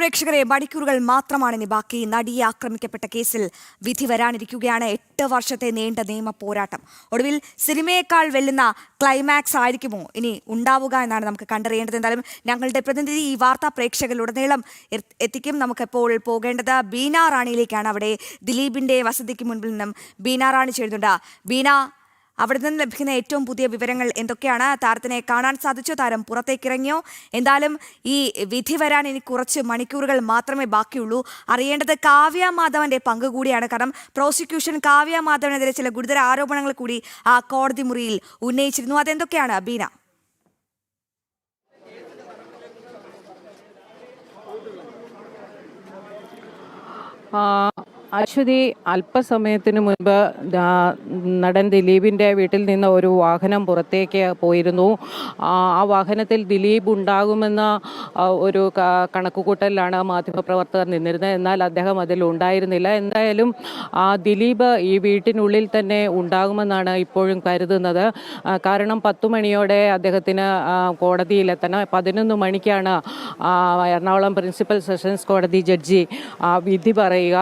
പ്രേക്ഷകരെ മണിക്കൂറുകൾ മാത്രമാണ് ഇനി ബാക്കി നടിയെ ആക്രമിക്കപ്പെട്ട കേസിൽ വിധി വരാനിരിക്കുകയാണ്. എട്ട് വർഷത്തെ നീണ്ട നിയമ പോരാട്ടം. ഒടുവിൽ സിനിമയേക്കാൾ വെല്ലുന്ന ക്ലൈമാക്സ് ആയിരിക്കുമോ ഇനി ഉണ്ടാവുക എന്നാണ് നമുക്ക് കണ്ടറിയേണ്ടത്. എന്തായാലും ഞങ്ങളുടെ പ്രതിനിധി ഈ വാർത്താ പ്രേക്ഷകരിലുടനീളം എത്തിക്കും. നമുക്കിപ്പോൾ പോകേണ്ടത് ബീന റാണിയിലേക്കാണ്. അവിടെ ദിലീപിന്റെ വസതിക്ക് മുൻപിൽ നിന്നും ബീന റാണി ചേരുന്നുണ്ട്. ബീന അവിടെ നിന്ന് ലഭിക്കുന്ന ഏറ്റവും പുതിയ വിവരങ്ങൾ എന്തൊക്കെയാണ്? താരത്തിനെ കാണാൻ സാധിച്ചോ? താരം പുറത്തേക്കിറങ്ങിയോ എന്തായാലും ഈ വിധി വരാൻ ഇനി കുറച്ച് മണിക്കൂറുകൾ മാത്രമേ ബാക്കിയുള്ളൂ. അറിയേണ്ടത് കാവ്യ മാധവന്റെ പങ്ക് കൂടിയാണ്. കാരണം പ്രോസിക്യൂഷൻ കാവ്യ മാധവനെതിരെ ചില ഗുരുതര ആരോപണങ്ങൾ കൂടി ആ കോടതി മുറിയിൽ ഉന്നയിച്ചിരുന്നു. അതെന്തൊക്കെയാണ് ബീന? ആ, അശ്വതി അല്പസമയത്തിന് മുൻപ് നടൻ ദിലീപിന്റെ വീട്ടിൽ നിന്ന് ഒരു വാഹനം പുറത്തേക്ക് പോയിരുന്നു. ആ വാഹനത്തിൽ ദിലീപ് ഉണ്ടാകുമെന്ന ഒരു കണക്കുകൂട്ടലിലാണ് മാധ്യമപ്രവർത്തകർ നിന്നിരുന്നത്. എന്നാൽ അദ്ദേഹം അതിൽ ഉണ്ടായിരുന്നില്ല. എന്തായാലും ആ, ദിലീപ് ഈ വീട്ടിനുള്ളിൽ തന്നെ ഉണ്ടാകുമെന്നാണ് ഇപ്പോഴും കരുതുന്നത്. കാരണം പത്തു മണിയോടെ അദ്ദേഹത്തിന് കോടതിയിലെത്തണം. പതിനൊന്ന് മണിക്കാണ് എറണാകുളം പ്രിൻസിപ്പൽ സെഷൻസ് കോടതി ജഡ്ജി വിധി പറയുക.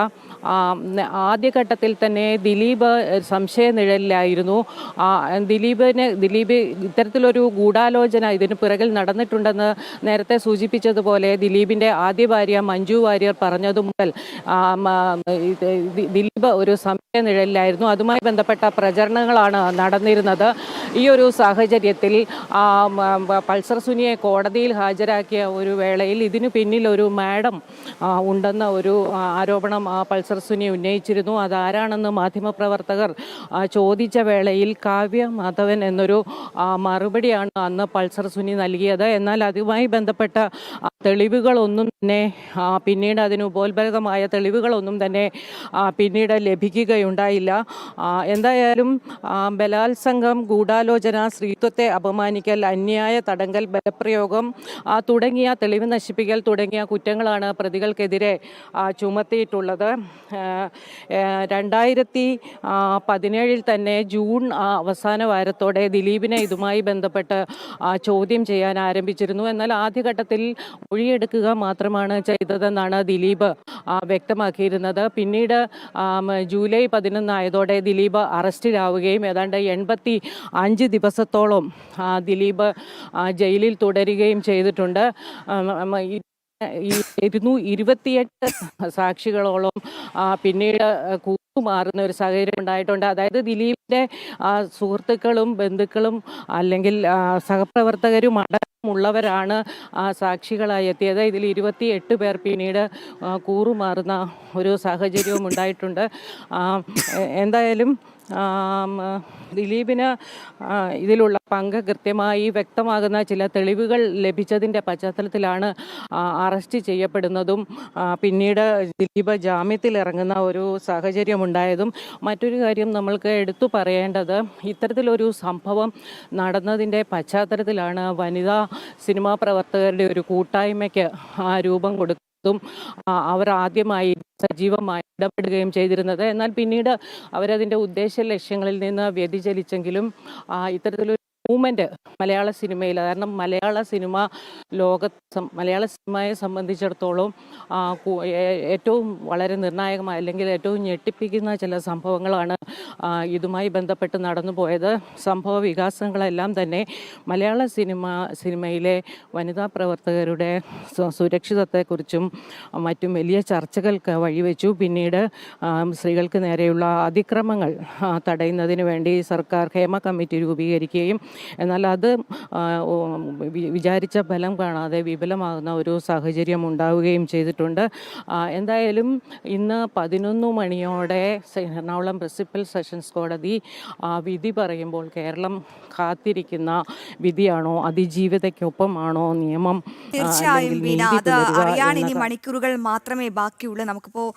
ആദ്യഘട്ടത്തിൽ തന്നെ ദിലീപ് സംശയ നിഴലിലായിരുന്നു. ആ, ദിലീപിന് ദിലീപ് ഇത്തരത്തിലൊരു ഗൂഢാലോചന ഇതിന് പിറകിൽ നടന്നിട്ടുണ്ടെന്ന് നേരത്തെ സൂചിപ്പിച്ചതുപോലെ ദിലീപിന്റെ ആദ്യ ഭാര്യ മഞ്ജു വാര്യർ പറഞ്ഞതു മുതൽ ദിലീപ് ഒരു സംശയ നിഴലിലായിരുന്നു. അതുമായി ബന്ധപ്പെട്ട പ്രചരണങ്ങളാണ് നടന്നിരുന്നത്. ഈ ഒരു സാഹചര്യത്തിൽ പൾസർ സുനിയെ കോടതിയിൽ ഹാജരാക്കിയ ഒരു വേളയിൽ ഇതിനു പിന്നിൽ ഒരു മാഡം ഉണ്ടെന്ന ഒരു ആരോപണം പൾസർ സുനി ഉന്നയിച്ചിരുന്നു. അതാരാണെന്ന് മാധ്യമപ്രവർത്തകർ ചോദിച്ച വേളയിൽ കാവ്യ മാധവൻ എന്നൊരു മറുപടിയാണ് അന്ന് പൾസർ സുനി നൽകിയത്. എന്നാൽ അതുമായി ബന്ധപ്പെട്ട തെളിവുകളൊന്നും തന്നെ പിന്നീട് അതിന് ഉപോത്ബലകമായ തെളിവുകളൊന്നും തന്നെ പിന്നീട് ലഭിക്കുകയുണ്ടായില്ല. എന്തായാലും ബലാത്സംഗം ഗൂഢാലോചന സ്ത്രീത്വത്തെ അപമാനിക്കൽ അന്യായ തടങ്കൽ ബലപ്രയോഗം തുടങ്ങിയ തെളിവ് നശിപ്പിക്കൽ തുടങ്ങിയ കുറ്റങ്ങളാണ് പ്രതികൾക്കെതിരെ ചുമത്തിയിട്ടുള്ളത്. രണ്ടായിരത്തി പതിനേഴിൽ തന്നെ ജൂൺ അവസാന വാരത്തോടെ ദിലീപിനെ ഇതുമായി ബന്ധപ്പെട്ട് ചോദ്യം ചെയ്യാൻ ആരംഭിച്ചിരുന്നു. എന്നാൽ ആദ്യഘട്ടത്തിൽ മൊഴിയെടുക്കുക മാത്രമാണ് ചെയ്തതെന്നാണ് ദിലീപ് വ്യക്തമാക്കിയിരുന്നത്. പിന്നീട് ജൂലൈ പതിനൊന്നായതോടെ ദിലീപ് അറസ്റ്റിലാവുകയും ഏതാണ്ട് എൺപത്തി അഞ്ച് ദിവസത്തോളം ദിലീപ് ജയിലിൽ തുടരുകയും ചെയ്തിട്ടുണ്ട്. ഈ ഇരുന്നൂ ഇരുപത്തിയെട്ട് സാക്ഷികളോളം പിന്നീട് കൂട്ടുമാറുന്ന ഒരു സാഹചര്യം ഉണ്ടായിട്ടുണ്ട്. അതായത് ദിലീപിന്റെ സുഹൃത്തുക്കളും ബന്ധുക്കളും അല്ലെങ്കിൽ സഹപ്രവർത്തകരും അടക്കമുള്ളവരാണ് സാക്ഷികളായി എത്തിയത്. ഇതിൽ ഇരുപത്തിയെട്ട് പേർ പിന്നീട് കൂറുമാറുന്ന ഒരു സാഹചര്യവും ഉണ്ടായിട്ടുണ്ട്. എന്തായാലും ദിലീപിന് ഇതിലുള്ള പങ്ക് കൃത്യമായി വ്യക്തമാകുന്ന ചില തെളിവുകൾ ലഭിച്ചതിന്റെ പശ്ചാത്തലത്തിലാണ് അറസ്റ്റ് ചെയ്യപ്പെടുന്നതും പിന്നീട് ദിലീപ് ജാമ്യത്തിൽ ഇറങ്ങുന്ന ഒരു സാഹചര്യമുണ്ടായതും. മറ്റൊരു കാര്യം നമ്മൾക്ക് എടുത്തു പറയേണ്ടത് ഇത്തരത്തിലൊരു സംഭവം നടന്നതിന്റെ പശ്ചാത്തലത്തിലാണ് വനിതാ സിനിമാ പ്രവർത്തകരുടെ ഒരു കൂട്ടായ്മയ്ക്ക് ആ, രൂപം കൊടുക്കുന്നത് ും. അവർ ആദ്യമായി സജീവമായി ഇടപെടുകയും ചെയ്തിരുന്നത്. എന്നാൽ പിന്നീട് അവരതിന്റെ ഉദ്ദേശ ലക്ഷ്യങ്ങളിൽ നിന്ന് വ്യതിചലിച്ചെങ്കിലും ഇത്തരത്തിലൊരു മൂവ്മെന്റ് മലയാള സിനിമയിൽ കാരണം മലയാള സിനിമ ലോക മലയാള സിനിമയെ സംബന്ധിച്ചിടത്തോളം ഏറ്റവും വളരെ നിർണായകമായ അല്ലെങ്കിൽ ഏറ്റവും ഞെട്ടിപ്പിക്കുന്ന ചില സംഭവങ്ങളാണ് ഇതുമായി ബന്ധപ്പെട്ട് നടന്നു പോയത്. സംഭവ വികാസങ്ങളെല്ലാം തന്നെ മലയാള സിനിമ സിനിമയിലെ വനിതാ പ്രവർത്തകരുടെ സുരക്ഷിതത്വത്തെക്കുറിച്ചും മറ്റും വലിയ ചർച്ചകൾക്ക് വഴിവെച്ചു. പിന്നീട് സ്ത്രീകൾക്ക് നേരെയുള്ള അതിക്രമങ്ങൾ തടയുന്നതിന് വേണ്ടി സർക്കാർ ഹേമ കമ്മിറ്റി രൂപീകരിക്കുകയും എന്നാൽ അത് വിചാരിച്ച ഫലം കാണാതെ വിപുലമാകുന്ന ഒരു സാഹചര്യം ഉണ്ടാവുകയും ചെയ്തിട്ടുണ്ട്. എന്തായാലും ഇന്ന് പതിനൊന്ന് മണിയോടെ എറണാകുളം പ്രിൻസിപ്പൽ സെഷൻസ് കോടതി വിധി പറയുമ്പോൾ കേരളം കാത്തിരിക്കുന്ന വിധിയാണോ അതിജീവിതയ്ക്കൊപ്പമാണോ നിയമം? തീർച്ചയായും ബീന അത് അറിയാൻ ഇനി മണിക്കൂറുകൾ മാത്രമേ ബാക്കിയുള്ളൂ. നമുക്കിപ്പോൾ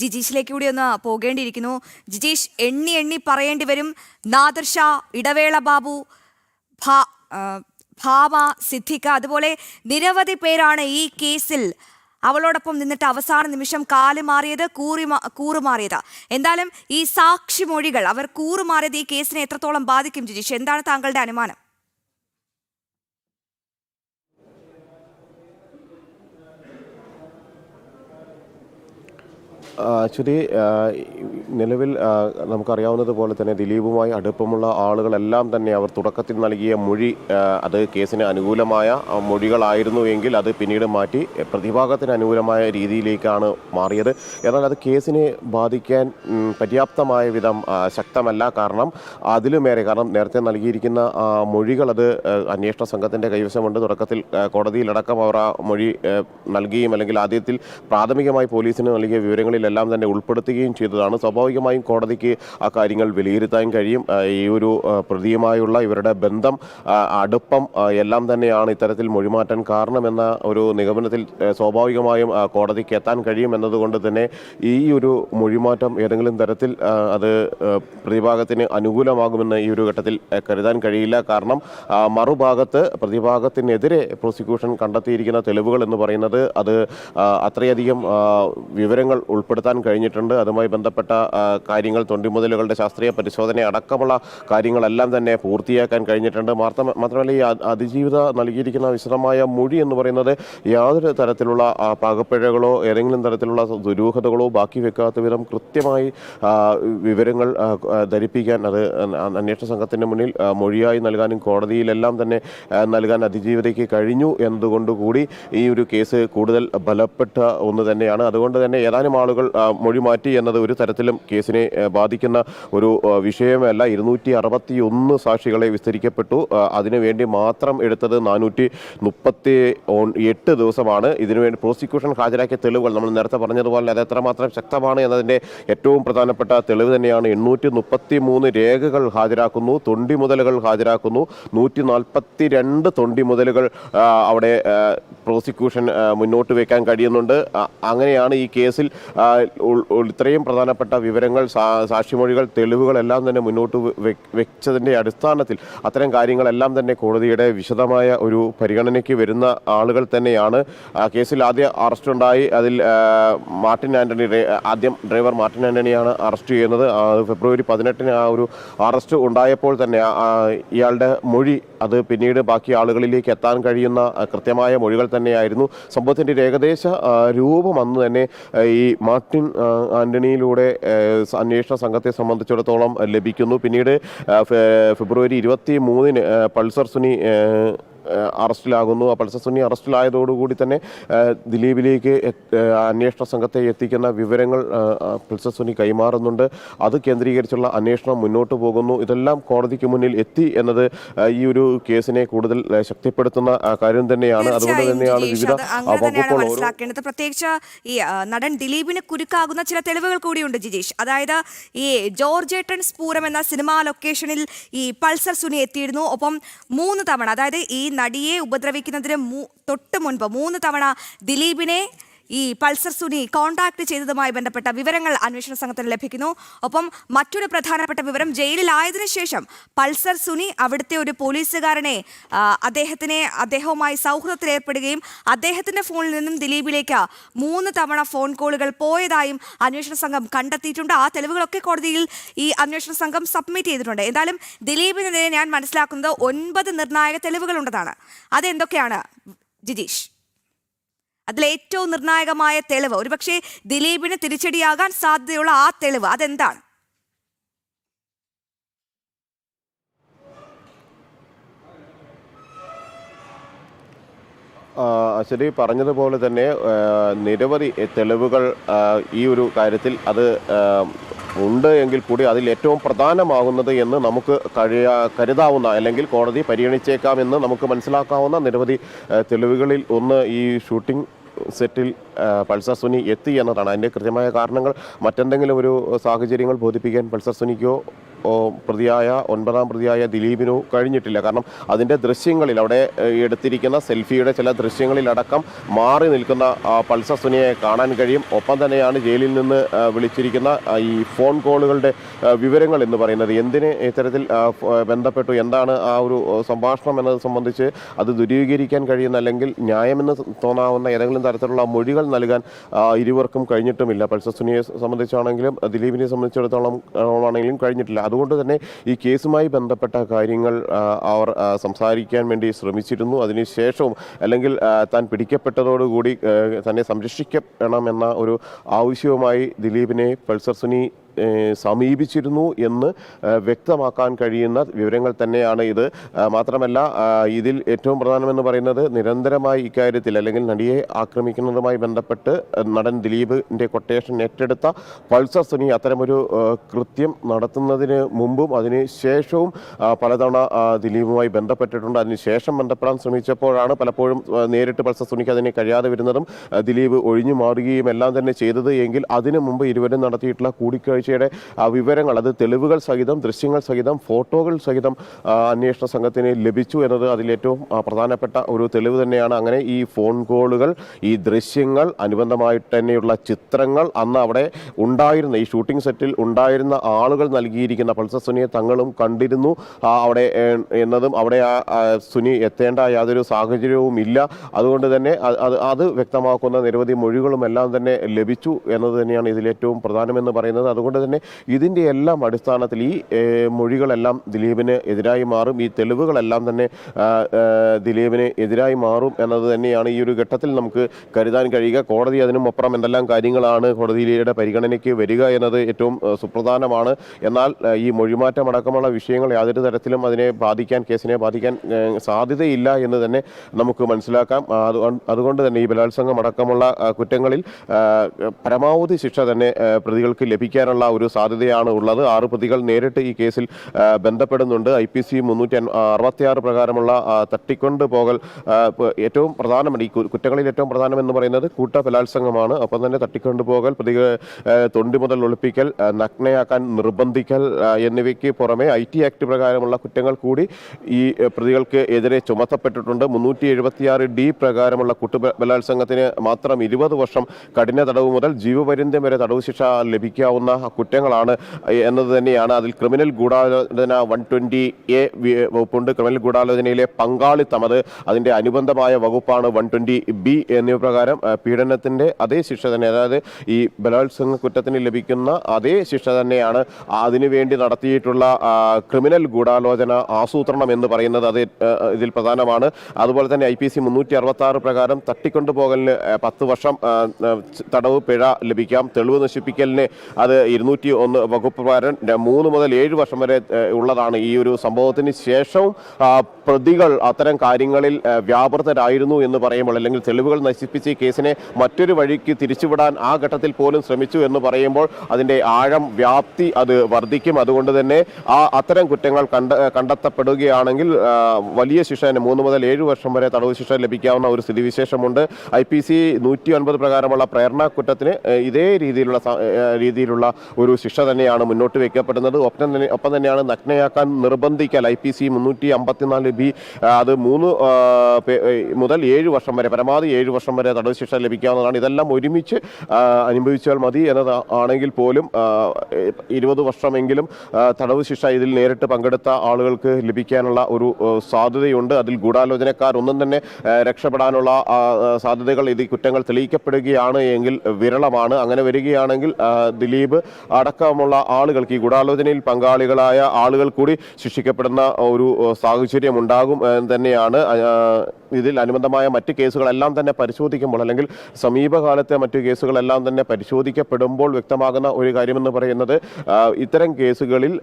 ജിജീഷിലേക്ക് കൂടി ഒന്ന് പോകേണ്ടിയിരിക്കുന്നു. ജിജീഷ് എണ്ണി എണ്ണി പറയേണ്ടി വരും. നാദർഷ ഇടവേള ബാബു ഭാ ഭാമ സിദ്ധിക്ക അതുപോലെ നിരവധി പേരാണ് ഈ കേസിൽ അവളോടൊപ്പം നിന്നിട്ട് അവസാന നിമിഷം കാൽ മാറിയത് കൂറി കൂറുമാറിയത് എന്തായാലും ഈ സാക്ഷിമൊഴികൾ അവർ കൂറുമാറിയത് ഈ കേസിനെ എത്രത്തോളം ബാധിക്കും ജിജീഷ്? എന്താണ് താങ്കളുടെ അനുമാനം? ആക്ച്വലി നിലവിൽ നമുക്കറിയാവുന്നതുപോലെ തന്നെ ദിലീപുമായി അടുപ്പമുള്ള ആളുകളെല്ലാം തന്നെ അവർ തുടക്കത്തിൽ നൽകിയ മൊഴി അത് കേസിന് അനുകൂലമായ മൊഴികളായിരുന്നു എങ്കിൽ അത് പിന്നീട് മാറ്റി പ്രതിഭാഗത്തിന് അനുകൂലമായ രീതിയിലേക്കാണ് മാറിയത്. എന്നാൽ അത് കേസിനെ ബാധിക്കാൻ പര്യാപ്തമായ വിധം ശക്തമല്ല. കാരണം അതിലുമേറെ കാരണം നേരത്തെ നൽകിയിരിക്കുന്ന മൊഴികൾ അത് അന്വേഷണ സംഘത്തിന്റെ കൈവശമുണ്ട്. തുടക്കത്തിൽ കോടതിയിലടക്കം അവർ ആ മൊഴി നൽകുകയും അല്ലെങ്കിൽ ആദ്യത്തിൽ പ്രാഥമികമായി പോലീസിന് നൽകിയ വിവരങ്ങളിലെല്ലാം തന്നെ ഉൾപ്പെടുത്തുകയും ചെയ്തതാണ്. സ്വാഭാവികമായും കോടതിക്ക് ആ കാര്യങ്ങൾ വിലയിരുത്താൻ കഴിയും. ഈ ഒരു പ്രതിയുമായുള്ള ഇവരുടെ ബന്ധം അടുപ്പം എല്ലാം തന്നെയാണ് ഇത്തരത്തിൽ മൊഴിമാറ്റാൻ കാരണമെന്ന ഒരു നിഗമനത്തിൽ സ്വാഭാവികമായും കോടതിക്ക് എത്താൻ കഴിയും എന്നതുകൊണ്ട് തന്നെ ഈ ഒരു മൊഴിമാറ്റം ഏതെങ്കിലും തരത്തിൽ അത് പ്രതിഭാഗത്തിന് അനുകൂലമാകുമെന്ന് ഈ ഒരു ഘട്ടത്തിൽ കരുതാൻ കഴിയില്ല. കാരണം മറുഭാഗത്ത് പ്രതിഭാഗത്തിനെതിരെ പ്രോസിക്യൂഷൻ കണ്ടെത്തിയിരിക്കുന്ന തെളിവുകൾ എന്ന് പറയുന്നത് അത് അത്രയധികം വിവരങ്ങൾ വിവരങ്ങൾ ഉൾപ്പെടുത്താൻ കഴിഞ്ഞിട്ടുണ്ട്. അതുമായി ബന്ധപ്പെട്ട കാര്യങ്ങൾ തൊണ്ടിമുതലുകളുടെ ശാസ്ത്രീയ പരിശോധന അടക്കമുള്ള കാര്യങ്ങളെല്ലാം തന്നെ പൂർത്തിയാക്കാൻ കഴിഞ്ഞിട്ടുണ്ട്. മാത്രമ മാത്രമല്ല ഈ അതിജീവിത നൽകിയിരിക്കുന്ന വിശദമായ മൊഴി എന്ന് പറയുന്നത് യാതൊരു തരത്തിലുള്ള പകപ്പിഴകളോ ഏതെങ്കിലും തരത്തിലുള്ള ദുരൂഹതകളോ ബാക്കി വെക്കാത്ത വിധം കൃത്യമായി വിവരങ്ങൾ ധരിപ്പിക്കാൻ അത് അന്വേഷണ സംഘത്തിന്റെ മുന്നിൽ മൊഴിയായി നൽകാനും കോടതിയിലെല്ലാം തന്നെ നൽകാൻ അതിജീവിതയ്ക്ക് കഴിഞ്ഞു എന്നതുകൊണ്ട് കൂടി ഈ ഒരു കേസ് കൂടുതൽ ബലപ്പെട്ട ഒന്ന് തന്നെയാണ്. അതുകൊണ്ട് തന്നെ ഏതാനും ആളുകൾ ആ, മൊഴി മാറ്റി എന്നത് ഒരു തരത്തിലും കേസിനെ ബാധിക്കുന്ന ഒരു വിഷയമല്ല. ഇരുന്നൂറ്റി അറുപത്തി ഒന്ന് സാക്ഷികളെ വിസ്തരിക്കപ്പെട്ടു അതിനുവേണ്ടി മാത്രം എടുത്തത് നാനൂറ്റി മുപ്പത്തി എട്ട് ദിവസമാണ്. ഇതിനുവേണ്ടി പ്രോസിക്യൂഷൻ ഹാജരാക്കിയ തെളിവുകൾ നമ്മൾ നേരത്തെ പറഞ്ഞതുപോലെ അത് എത്രമാത്രം ശക്തമാണ് എന്നതിന്റെ ഏറ്റവും പ്രധാനപ്പെട്ട തെളിവ് തന്നെയാണ്. എണ്ണൂറ്റി മുപ്പത്തി മൂന്ന് രേഖകൾ ഹാജരാക്കുന്നു തൊണ്ടി മുതലുകൾ ഹാജരാക്കുന്നു. നൂറ്റി നാൽപ്പത്തി രണ്ട് തൊണ്ടി മുതലുകൾ അവിടെ പ്രോസിക്യൂഷൻ മുന്നോട്ട് വയ്ക്കാൻ കഴിയുന്നുണ്ട്. അങ്ങനെയാണ് ഈ കേസിൽ ഇത്രയും പ്രധാനപ്പെട്ട വിവരങ്ങൾ സാക്ഷിമൊഴികൾ തെളിവുകളെല്ലാം തന്നെ മുന്നോട്ട് വെച്ചതിന്റെ അടിസ്ഥാനത്തിൽ അത്തരം കാര്യങ്ങളെല്ലാം തന്നെ കോടതിയുടെ വിശദമായ ഒരു പരിഗണനയ്ക്ക് വരുന്ന ആളുകൾ തന്നെയാണ്. കേസിൽ ആദ്യ അറസ്റ്റ് ഉണ്ടായി അതിൽ മാർട്ടിൻ ആന്റണി ആദ്യം ഡ്രൈവർ മാർട്ടിൻ ആന്റണിയാണ് അറസ്റ്റ് ചെയ്യുന്നത്. ഫെബ്രുവരി പതിനെട്ടിന് ആ ഒരു അറസ്റ്റ് ഉണ്ടായപ്പോൾ തന്നെ ഇയാളുടെ മൊഴി അത് പിന്നീട് ബാക്കി ആളുകളിലേക്ക് എത്താൻ കഴിയുന്ന കൃത്യമായ മൊഴികൾ തന്നെയായിരുന്നു. സംഭവത്തിന്റെ ഒരു ഏകദേശ രൂപം അന്ന് തന്നെ ഈ മാർട്ടിൻ ആ, ആന്റണിയിലൂടെ അന്വേഷണ സംഘത്തെ സംബന്ധിച്ചിടത്തോളം ലഭിക്കുന്നു. പിന്നീട് ഫെബ്രുവരി ഇരുപത്തി മൂന്നിന് പൾസർ സുനി അറസ്റ്റിലാകുന്നു. ആ പൾസർ സുനി അറസ്റ്റിലായതോടുകൂടി തന്നെ ദിലീപിലേക്ക് അന്വേഷണ സംഘത്തെ എത്തിക്കുന്ന വിവരങ്ങൾ പൾസർ സുനി കൈമാറുന്നുണ്ട്. അത് കേന്ദ്രീകരിച്ചുള്ള അന്വേഷണം മുന്നോട്ട് പോകുന്നു. ഇതെല്ലാം കോടതിക്ക് മുന്നിൽ എത്തി എന്നത് ഈ ഒരു കേസിനെ കൂടുതൽ ശക്തിപ്പെടുത്തുന്ന കാര്യം തന്നെയാണ്. അതുകൊണ്ട് തന്നെയാണ് വിവിധ വകുപ്പുകൾ മനസ്സിലാക്കേണ്ടത്. പ്രത്യേകിച്ച് ഈ നടൻ ദിലീപിന് കുരുക്കാകുന്ന ചില തെളിവുകൾ കൂടിയുണ്ട് ജിജീഷ്. അതായത് ഈ ജോർജ് ഏട്ടൻ പൂരം എന്ന സിനിമാ ലൊക്കേഷനിൽ ഈ പൾസർ സുനി എത്തിയിരുന്നു. ഒപ്പം മൂന്ന് തവണ അതായത് ഈ നടിയെ ഉപദ്രവിക്കുന്നതിന് തൊട്ട് മുൻപ് മൂന്ന് തവണ ദിലീപിനെ ഈ പൾസർ സുനി കോണ്ടാക്ട് ചെയ്തതുമായി ബന്ധപ്പെട്ട വിവരങ്ങൾ അന്വേഷണ സംഘത്തിന് ലഭിക്കുന്നു. ഒപ്പം മറ്റൊരു പ്രധാനപ്പെട്ട വിവരം ജയിലിലായതിനു ശേഷം പൾസർ സുനി അവിടുത്തെ ഒരു പോലീസുകാരനെ അദ്ദേഹത്തിനെ അദ്ദേഹവുമായി സൗഹൃദത്തിൽ ഏർപ്പെടുകയും അദ്ദേഹത്തിന്റെ ഫോണിൽ നിന്നും ദിലീപിലേക്ക് മൂന്ന് തവണ ഫോൺ കോളുകൾ പോയതായും അന്വേഷണ സംഘം കണ്ടെത്തിയിട്ടുണ്ട്. ആ തെളിവുകളൊക്കെ കോടതിയിൽ ഈ അന്വേഷണ സംഘം സബ്മിറ്റ് ചെയ്തിട്ടുണ്ട്. എന്തായാലും ദിലീപിനെതിരെ ഞാൻ മനസ്സിലാക്കുന്നത് ഒൻപത് നിർണായക തെളിവുകളുണ്ടെന്നാണ് അതെന്തൊക്കെയാണ് ജിജീഷ്? അതിൽ ഏറ്റവും നിർണായകമായ തെളിവ്. ഒരുപക്ഷെ ദിലീപിന് തിരിച്ചടിയാകാൻ സാധ്യതയുള്ള ആ തെളിവ് അതെന്താണ്? ശരി പറഞ്ഞതുപോലെ തന്നെ നിരവധി തെളിവുകൾ ഈ ഒരു കാര്യത്തിൽ അത് ഉണ്ട് എങ്കിൽ കൂടി അതിൽ ഏറ്റവും പ്രധാനമാകുന്നത് എന്ന് നമുക്ക് കഴിയ കരുതാവുന്ന അല്ലെങ്കിൽ കോടതി പരിഗണിച്ചേക്കാമെന്ന് നമുക്ക് മനസ്സിലാക്കാവുന്ന നിരവധി തെളിവുകളിൽ ഒന്ന് ഈ ഷൂട്ടിംഗ് സെറ്റിൽ പൾസർ സുനി എത്തി എന്നതാണ്. അതിന്റെ കൃത്യമായ കാരണങ്ങൾ മറ്റെന്തെങ്കിലും ഒരു സാഹചര്യങ്ങൾ ബോധിപ്പിക്കാൻ പൾസർ സുനിക്കോ പ്രതിയായ ഒൻപതാം പ്രതിയായ ദിലീപിനോ കഴിഞ്ഞിട്ടില്ല. കാരണം അതിന്റെ ദൃശ്യങ്ങളിൽ അവിടെ എടുത്തിരിക്കുന്ന സെൽഫിയുടെ ചില ദൃശ്യങ്ങളിലടക്കം മാറി നിൽക്കുന്ന പൾസർ സുനിയെ കാണാൻ കഴിയും. ഒപ്പം തന്നെയാണ് ജയിലിൽ നിന്ന് വിളിച്ചിരിക്കുന്ന ഈ ഫോൺ കോളുകളുടെ വിവരങ്ങൾ എന്ന് പറയുന്നത്. എന്തിന് ഇത്തരത്തിൽ ബന്ധപ്പെട്ടു? എന്താണ് ആ ഒരു സംഭാഷണം എന്നത് സംബന്ധിച്ച് അത് ദുരീകരിക്കാൻ കഴിയുന്ന അല്ലെങ്കിൽ ന്യായമെന്ന് തോന്നാവുന്ന ഏതെങ്കിലും തരത്തിലുള്ള മൊഴികൾ നൽകാൻ ഇരുവർക്കും കഴിഞ്ഞിട്ടുമില്ല. പൾസർ സുനിയെ സംബന്ധിച്ചാണെങ്കിലും ദിലീപിനെ സംബന്ധിച്ചിടത്തോളം ആണെങ്കിലും കഴിഞ്ഞിട്ടില്ല. അതുകൊണ്ട് തന്നെ ഈ കേസുമായി ബന്ധപ്പെട്ട കാര്യങ്ങൾ അവർ സംസാരിക്കാൻ വേണ്ടി ശ്രമിച്ചിരുന്നു. അതിനുശേഷവും അല്ലെങ്കിൽ താൻ പിടിക്കപ്പെട്ടതോടുകൂടി തന്നെ സംരക്ഷിക്കണമെന്ന ഒരു ആവശ്യവുമായി ദിലീപിനെ പൾസർ സുനി സമീപിച്ചിരുന്നു എന്ന് വ്യക്തമാക്കാൻ കഴിയുന്ന വിവരങ്ങൾ തന്നെയാണ് ഇത്. മാത്രമല്ല ഇതിൽ ഏറ്റവും പ്രധാനമെന്ന് പറയുന്നത് നിരന്തരമായി ഇക്കാര്യത്തിൽ അല്ലെങ്കിൽ നടിയെ ആക്രമിക്കുന്നതുമായി ബന്ധപ്പെട്ട് നടൻ ദിലീപിന്റെ കൊട്ടേഷൻ ഏറ്റെടുത്ത പൾസർ സുനി അത്തരമൊരു കൃത്യം നടത്തുന്നതിന് മുമ്പും അതിന് ശേഷവും പലതവണ ദിലീപുമായി ബന്ധപ്പെട്ടിട്ടുണ്ട്. അതിനുശേഷം ബന്ധപ്പെടാൻ ശ്രമിച്ചപ്പോഴാണ് പലപ്പോഴും നേരിട്ട് പൾസർ സുനിക്ക് അതിനെ കഴിയാതെ വരുന്നതും ദിലീപ് ഒഴിഞ്ഞു മാറുകയും എല്ലാം തന്നെ ചെയ്തത് എങ്കിൽ അതിനു മുമ്പ് ഇരുവരും നടത്തിയിട്ടുള്ള കൂടിക്കാഴ്ചയുടെ ആ, വിവരങ്ങൾ അത് തെളിവുകൾ സഹിതം ദൃശ്യങ്ങൾ സഹിതം ഫോട്ടോകൾ സഹിതം അന്വേഷണ സംഘത്തിന് ലഭിച്ചു എന്നത് അതിലേറ്റവും പ്രധാനപ്പെട്ട ഒരു തെളിവ് തന്നെയാണ്. അങ്ങനെ ഈ ഫോൺ കോളുകൾ ഈ ദൃശ്യങ്ങൾ അനുബന്ധമായിട്ട് തന്നെയുള്ള ചിത്രങ്ങൾ അന്ന് അവിടെ ഉണ്ടായിരുന്ന ഈ ഷൂട്ടിംഗ് സെറ്റിൽ ഉണ്ടായിരുന്ന ആളുകൾ നൽകിയിരിക്കുന്ന പൾസർ സുനിയെ തങ്ങളും കണ്ടിരുന്നു. അവിടെ എന്നതും അവിടെ ആ, സുനി എത്തേണ്ട യാതൊരു സാഹചര്യവും ഇല്ല. അതുകൊണ്ട് തന്നെ അത് അത് വ്യക്തമാക്കുന്ന നിരവധി മൊഴികളും എല്ലാം തന്നെ ലഭിച്ചു എന്നത് തന്നെയാണ് ഇതിലേറ്റവും പ്രധാനമെന്ന് പറയുന്നത്. അതുകൊണ്ട് തന്നെ ഇതിന്റെ എല്ലാം അടിസ്ഥാനത്തിൽ ഈ മൊഴികളെല്ലാം ദിലീപിന് എതിരായി മാറും. ഈ തെളിവുകളെല്ലാം തന്നെ ദിലീപിന് എതിരായി മാറും എന്നത് തന്നെയാണ് ഈ ഒരു ഘട്ടത്തിൽ നമുക്ക് കരുതാൻ കഴിയുക. കോടതി അതിനും അപ്പുറം എന്തെല്ലാം കാര്യങ്ങളാണ് കോടതിയുടെ പരിഗണനയ്ക്ക് വരിക എന്നത് ഏറ്റവും സുപ്രധാനമാണ്. എന്നാൽ ഈ മൊഴിമാറ്റം അടക്കമുള്ള വിഷയങ്ങൾ യാതൊരു തരത്തിലും അതിനെ ബാധിക്കാൻ കേസിനെ ബാധിക്കാൻ സാധ്യതയില്ല എന്ന് തന്നെ നമുക്ക് മനസ്സിലാക്കാം. അതുകൊണ്ട് അതുകൊണ്ട് തന്നെ ഈ ബലാത്സംഗം അടക്കമുള്ള കുറ്റങ്ങളിൽ പരമാവധി ശിക്ഷ തന്നെ പ്രതികൾക്ക് ലഭിക്കാനുള്ള ഒരു സാധ്യതയാണ് ഉള്ളത്. ആറ് പ്രതികൾ നേരിട്ട് ഈ കേസിൽ ബന്ധപ്പെടുന്നുണ്ട്. ഐ പി സി മുന്നൂറ്റി അറുപത്തിയാറ് പ്രകാരമുള്ള തട്ടിക്കൊണ്ട് പോകൽ ഏറ്റവും പ്രധാനമാണ്. ഈ കുറ്റങ്ങളിൽ ഏറ്റവും പ്രധാനമെന്ന് പറയുന്നത് കൂട്ട ബലാത്സംഗമാണ് ഒപ്പം തന്നെ തട്ടിക്കൊണ്ട് പോകൽ പ്രതികൾ തൊണ്ടി മുതൽ ഒളിപ്പിക്കൽ നഗ്നയാക്കാൻ നിർബന്ധിക്കൽ എന്നിവയ്ക്ക് പുറമെ ഐ ടി ആക്ട് പ്രകാരമുള്ള കുറ്റങ്ങൾ കൂടി ഈ പ്രതികൾക്ക് എതിരെ ചുമത്തപ്പെട്ടിട്ടുണ്ട്. മുന്നൂറ്റി എഴുപത്തിയാറ് ഡി പ്രകാരമുള്ള കുട്ടു ബലാത്സംഗത്തിന് മാത്രം ഇരുപത് വർഷം കഠിന തടവ് മുതൽ ജീവപര്യന്തം വരെ തടവ് ശിക്ഷ ലഭിക്കാവുന്ന കുറ്റങ്ങളാണ് എന്നത് തന്നെയാണ്. അതിൽ ക്രിമിനൽ ഗൂഢാലോചന വൺ ട്വന്റി എ വകുപ്പുണ്ട്. ക്രിമിനൽ ഗൂഢാലോചനയിലെ പങ്കാളിത്തം അത് അതിന്റെ അനുബന്ധമായ വകുപ്പാണ് വൺ ട്വന്റി ബി എന്നിവ പ്രകാരം പീഡനത്തിന്റെ അതേ ശിക്ഷ തന്നെ. അതായത് ഈ ബലാത്സംഗ കുറ്റത്തിന് ലഭിക്കുന്ന അതേ ശിക്ഷ തന്നെയാണ് അതിനുവേണ്ടി നടത്തിയിട്ടുള്ള ക്രിമിനൽ ഗൂഢാലോചന ആസൂത്രണം എന്ന് പറയുന്നത് അത് ഇതിൽ പ്രധാനമാണ്. അതുപോലെ തന്നെ ഐ പി സി മുന്നൂറ്റി അറുപത്തി ആറ് പ്രകാരം തട്ടിക്കൊണ്ടുപോകലിന് പത്ത് വർഷം തടവ് പിഴ ലഭിക്കാം. തെളിവ് നശിപ്പിക്കലിന് അത് ഇരുന്നൂറ്റി ഒന്ന് വകുപ്പ് പ്രകാരം മൂന്ന് മുതൽ ഏഴ് വർഷം വരെ ഉള്ളതാണ് ഈ ഒരു സംഭവത്തിന് ശേഷവും പ്രതികൾ അത്തരം കാര്യങ്ങളിൽ വ്യാപൃതരായിരുന്നു എന്ന് പറയുമ്പോൾ അല്ലെങ്കിൽ തെളിവുകൾ നശിപ്പിച്ച് ഈ കേസിനെ മറ്റൊരു വഴിക്ക് തിരിച്ചുവിടാൻ ആ ഘട്ടത്തിൽ പോലും ശ്രമിച്ചു എന്ന് പറയുമ്പോൾ അതിന്റെ ആഴം വ്യാപ്തി അത് വർദ്ധിക്കും. അതുകൊണ്ട് തന്നെ ആ അത്തരം കുറ്റങ്ങൾ കണ്ട കണ്ടെത്തപ്പെടുകയാണെങ്കിൽ വലിയ ശിക്ഷ മൂന്ന് മുതൽ ഏഴ് വർഷം വരെ തടവ് ശിക്ഷ ലഭിക്കാവുന്ന ഒരു സ്ഥിതിവിശേഷമുണ്ട്. ഐ പി സി നൂറ്റി ഒൻപത് പ്രകാരമുള്ള പ്രേരണ കുറ്റത്തിന് ഇതേ രീതിയിലുള്ള രീതിയിലുള്ള ഒരു ശിക്ഷ തന്നെയാണ് മുന്നോട്ട് വയ്ക്കപ്പെടുന്നത് ഒപ്പം തന്നെ ഒപ്പം തന്നെയാണ് നഗ്നയാക്കാൻ നിർബന്ധിക്കൽ ഐ പി സി മുന്നൂറ്റി അമ്പത്തിനാല് ബി അത് മൂന്ന് മുതൽ ഏഴ് വർഷം വരെ പരമാവധി ഏഴ് വർഷം വരെ തടവ് ശിക്ഷ ലഭിക്കാവുന്നതാണ്. ഇതെല്ലാം ഒരുമിച്ച് അനുഭവിച്ചാൽ മതി എന്നത് ആണെങ്കിൽ പോലും ഇരുപത് വർഷമെങ്കിലും തടവ് ശിക്ഷ ഇതിൽ നേരിട്ട് പങ്കെടുത്ത ആളുകൾക്ക് ലഭിക്കാനുള്ള ഒരു സാധ്യതയുണ്ട്. അതിൽ ഗൂഢാലോചനക്കാർ ഒന്നും തന്നെ രക്ഷപ്പെടാനുള്ള സാധ്യതകൾ ഇത് കുറ്റങ്ങൾ തെളിയിക്കപ്പെടുകയാണ് എങ്കിൽ വിരളമാണ്. അങ്ങനെ വരികയാണെങ്കിൽ ദിലീപ് അടക്കമുള്ള ആളുകൾക്ക് ഈ ഗൂഢാലോചനയിൽ പങ്കാളികളായ ആളുകൾ കൂടി ശിക്ഷിക്കപ്പെടുന്ന ഒരു സാഹചര്യം ഉണ്ടാകും തന്നെയാണ് ഇതിൽ അനുബന്ധമായ മറ്റ് കേസുകളെല്ലാം തന്നെ പരിശോധിക്കുമ്പോൾ അല്ലെങ്കിൽ സമീപകാലത്തെ മറ്റു കേസുകളെല്ലാം തന്നെ പരിശോധിക്കപ്പെടുമ്പോൾ വ്യക്തമാകുന്ന ഒരു കാര്യമെന്ന് പറയുന്നത് ഇത്തരം കേസുകളിൽ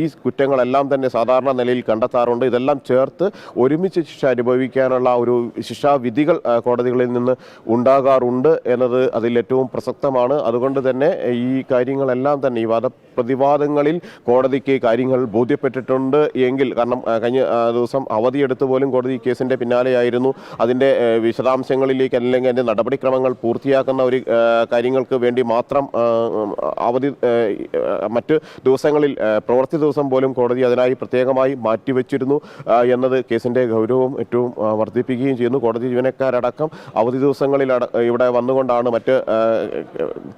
ഈ കുറ്റങ്ങളെല്ലാം തന്നെ സാധാരണ നിലയിൽ കണ്ടെത്താറുണ്ട്. ഇതെല്ലാം ചേർത്ത് ഒരുമിച്ച് ശിക്ഷ അനുഭവിക്കാനുള്ള ഒരു ശിക്ഷാവിധികൾ കോടതികളിൽ നിന്ന് ഉണ്ടാകാറുണ്ട് എന്നത് അതിൽ ഏറ്റവും പ്രസക്തമാണ്. അതുകൊണ്ട് തന്നെ ഈ കാര്യങ്ങളെല്ലാം തന്നെ ഈ വാദപ്രതിവാദങ്ങളിൽ കോടതിക്ക് കാര്യങ്ങൾ ബോധ്യപ്പെട്ടിട്ടുണ്ട്. എങ്കിൽ കാരണം കഴിഞ്ഞ ദിവസം അവധിയെടുത്ത് പോലും കോടതി കേസിന്റെ പിന്നാലെയായിരുന്നു. അതിന്റെ വിശദാംശങ്ങളിലേക്ക് അല്ലെങ്കിൽ അതിന്റെ നടപടിക്രമങ്ങൾ പൂർത്തിയാക്കുന്ന ഒരു കാര്യങ്ങൾക്ക് വേണ്ടി മാത്രം അവധി മറ്റ് ദിവസങ്ങളിൽ പ്രവൃത്തി ദിവസം പോലും കോടതി അതിനായി പ്രത്യേകമായി മാറ്റിവെച്ചിരുന്നു എന്നത് കേസിന്റെ ഗൗരവം ഏറ്റവും വർദ്ധിപ്പിക്കുകയും ചെയ്യുന്നു. കോടതി ജീവനക്കാരടക്കം അവധി ദിവസങ്ങളിൽ ഇവിടെ വന്നുകൊണ്ടാണ് മറ്റ്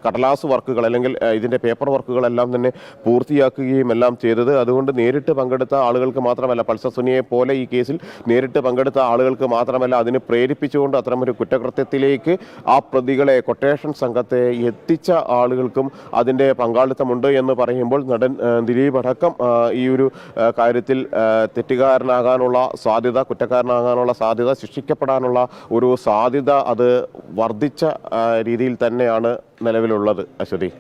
കടലാസ് വർക്കുകൾ അല്ലെങ്കിൽ ഇതിന്റെ പേപ്പർ വർക്കുകളെല്ലാം തന്നെ തന്നെ പൂർത്തിയാക്കുകയും എല്ലാം ചെയ്തത്. അതുകൊണ്ട് നേരിട്ട് പങ്കെടുത്ത ആളുകൾക്ക് മാത്രമല്ല പൾസർ സുനിയെ പോലെ ഈ കേസിൽ നേരിട്ട് പങ്കെടുത്ത ആളുകൾക്ക് മാത്രമല്ല അതിനെ പ്രേരിപ്പിച്ചുകൊണ്ട് അത്തരമൊരു കുറ്റകൃത്യത്തിലേക്ക് ആ പ്രതികളെ കൊട്ടേഷൻ സംഘത്തെ എത്തിച്ച ആളുകൾക്കും അതിന്റെ പങ്കാളിത്തമുണ്ട് എന്ന് പറയുമ്പോൾ നടൻ ദിലീപ് അടക്കം ഈ ഒരു കാര്യത്തിൽ തെറ്റുകാരനാകാനുള്ള സാധ്യത കുറ്റക്കാരനാകാനുള്ള സാധ്യത ശിക്ഷിക്കപ്പെടാനുള്ള ഒരു സാധ്യത അത് വർദ്ധിച്ച രീതിയിൽ തന്നെയാണ് നിലവിലുള്ളത്. അശ്വതി.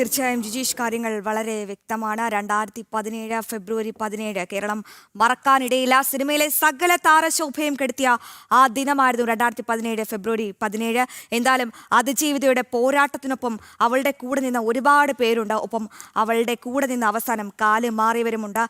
തീർച്ചയായും ജിജീഷ് കാര്യങ്ങൾ വളരെ വ്യക്തമാണ്. രണ്ടായിരത്തി പതിനേഴ് ഫെബ്രുവരി പതിനേഴ് കേരളം മറക്കാനിടയില്ല. സിനിമയിലെ സകല താരശോഭയും കെടുത്തിയ ആ ദിനമായിരുന്നു രണ്ടായിരത്തി പതിനേഴ് ഫെബ്രുവരി പതിനേഴ്. എന്തായാലും അതിജീവിതയുടെ പോരാട്ടത്തിനൊപ്പം അവളുടെ കൂടെ നിന്ന് ഒരുപാട് പേരുണ്ട്. ഒപ്പം അവളുടെ കൂടെ നിന്ന് അവസാനം കാൽ മാറിയവരുമുണ്ട്.